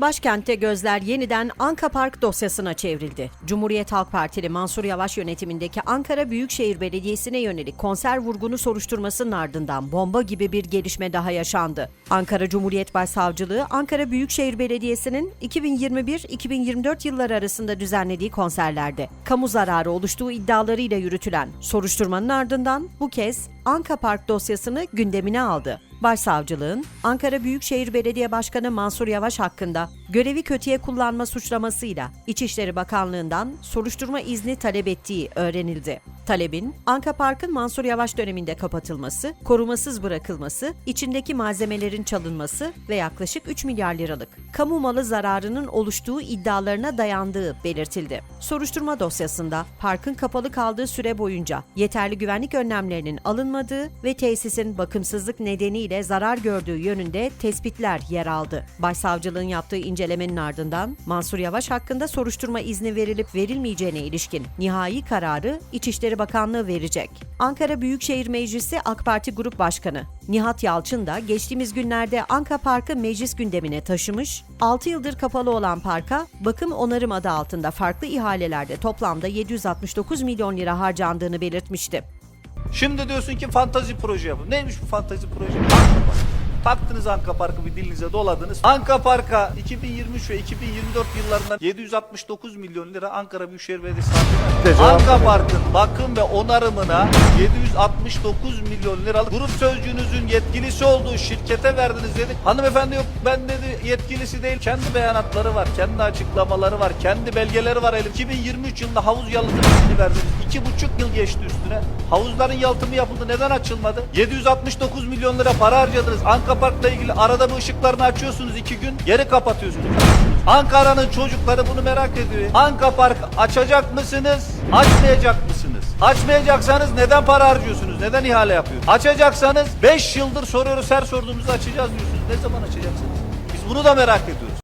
Başkentte gözler yeniden Anka Park dosyasına çevrildi. Cumhuriyet Halk Partili Mansur Yavaş yönetimindeki Ankara Büyükşehir Belediyesi'ne yönelik konser vurgunu soruşturmasının ardından bomba gibi bir gelişme daha yaşandı. Ankara Cumhuriyet Başsavcılığı, Ankara Büyükşehir Belediyesi'nin 2021-2024 yılları arasında düzenlediği konserlerde kamu zararı oluştuğu iddialarıyla yürütülen soruşturmanın ardından bu kez Anka Park dosyasını gündemine aldı. Başsavcılığın Ankara Büyükşehir Belediye Başkanı Mansur Yavaş hakkında görevi kötüye kullanma suçlamasıyla İçişleri Bakanlığı'ndan soruşturma izni talep ettiği öğrenildi. Talebin Anka Park'ın Mansur Yavaş döneminde kapatılması, korumasız bırakılması, içindeki malzemelerin çalınması ve yaklaşık 3 milyar liralık kamu malı zararının oluştuğu iddialarına dayandığı belirtildi. Soruşturma dosyasında parkın kapalı kaldığı süre boyunca yeterli güvenlik önlemlerinin alınmadığı ve tesisin bakımsızlık nedeniyle zarar gördüğü yönünde tespitler yer aldı. Başsavcılığın yaptığı incelemenin ardından Mansur Yavaş hakkında soruşturma izni verilip verilmeyeceğine ilişkin nihai kararı İçişleri Bakanlığı verecek. Ankara Büyükşehir Meclisi AK Parti Grup Başkanı Nihat Yalçın da geçtiğimiz günlerde Anka Park'ı meclis gündemine taşımış, 6 yıldır kapalı olan parka bakım onarım adı altında farklı ihalelerde toplamda 769 milyon lira harcandığını belirtmişti. Şimdi diyorsun ki fantazi proje yapın. Neymiş bu fantazi proje? Taktınız Anka Park'ı bir dilinize doladınız. Anka Park'a 2023 ve 2024 yıllarında 769 milyon lira Ankara Büyükşehir Belediyesi harcadı. Anka Park'ın bakım ve onarımına 769 milyon liralık grup sözcüğünüzün yetkilisi olduğu şirkete verdiniz dedik. Hanımefendi yok ben dedi yetkilisi değil. Kendi beyanatları var, kendi açıklamaları var, kendi belgeleri var elim. 2023 yılında havuz yalıtım izni verdiniz. 2,5 yıl geçti üstüne. Havuzların yalıtımı yapıldı. Neden açılmadı? 769 milyon lira para harcadınız. Anka Park'la ilgili arada bir ışıklarını açıyorsunuz iki gün. Geri kapatıyorsunuz. Ankara'nın çocukları bunu merak ediyor. Anka Park açacak mısınız? Açmayacak mısınız? Açmayacaksanız neden para harcıyorsunuz? Neden ihale yapıyorsunuz? Açacaksanız 5 yıldır soruyoruz her sorduğumuzda açacağız diyorsunuz. Ne zaman açacaksınız? Biz bunu da merak ediyoruz.